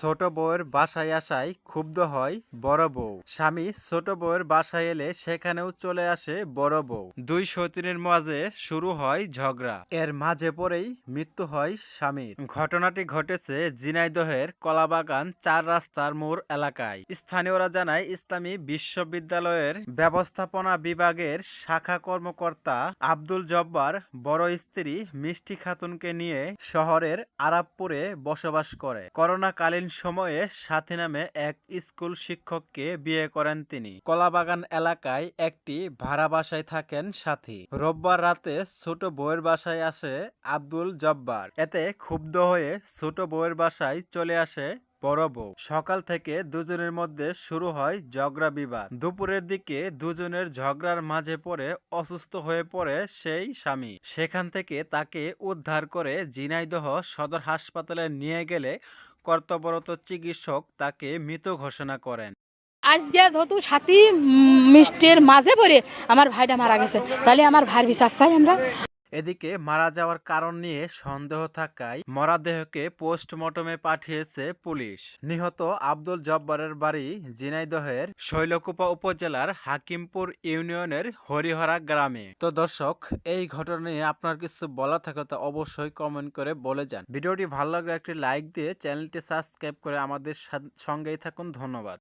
ছোট বউয়ের বাসায় আসায় ক্ষুব্ধ হয় বড় বউ। স্বামী ছোট বউয়ের বাসায় এলে সেখানেও চলে আসে বড় বউ। দুই সতীনের মাঝে শুরু হয় ঝগড়া। এর মাঝে পরেই মৃত্যু হয় স্বামীর। ঘটনাটি ঘটেছে জিনাইদহের কলাবাগান চার রাস্তার মোড় এলাকায়। স্থানীয়রা জানায়, ইসলামী বিশ্ববিদ্যালয়ের ব্যবস্থাপনা বিভাগের শাখা কর্মকর্তা আব্দুল জব্বার বড় স্ত্রী মিষ্টি খাতুনকে নিয়ে শহরের আরাবপুরে বসবাস করে। করোনাকালীন সময়ে সাথী নামে এক স্কুল শিক্ষককে বিয়ে করেন তিনি। কলাবাগান এলাকায় একটি ভাড়া বাসায় থাকেন সাথী। রোববার রাতে ছোট বউয়ের বাসায় আসে আব্দুল জব্বার। এতে ক্ষুব্ধ হয়ে ছোট বউয়ের বাসায় চলে আসে বড় সকাল থেকে দুজনের মধ্যে শুরু হয় ঝগড়া বিবাদ। দুপুরের দিকে দুজনের ঝগড়ার মাঝে পড়ে অসুস্থ হয়ে পড়ে সেই স্বামী। সেখান থেকে তাকে উদ্ধার করে ঝিনাইদহ সদর হাসপাতালে নিয়ে গেলে কর্তব্যরত চিকিৎসক তাকে মৃত ঘোষণা করেন। আজকে যেহেতু সাথী মিষ্টির মাঝে পড়ে, আমার ভাইটা মারা গেছে। তাহলে আমার ভাইয়ের বিশ্বাস চাই আমরা। এদিকে মারা যাওয়ার কারণ নিয়ে সন্দেহ থাকায় মরাদেহকে পোস্টমর্টমে পাঠিয়েছে পুলিশ। নিহত আব্দুল জব্বারের বাড়ি জিনাইদহের শৈলকুপা উপজেলার হাকিমপুর ইউনিয়নের হরিহরা গ্রামে। তো দর্শক, এই ঘটনা নিয়ে আপনার কিছু বলা থাকলে তো অবশ্যই কমেন্ট করে বলে যান। ভিডিওটি ভালো লাগলে একটি লাইক দিয়ে চ্যানেলটি সাবস্ক্রাইব করে আমাদের সঙ্গেই থাকুন। ধন্যবাদ।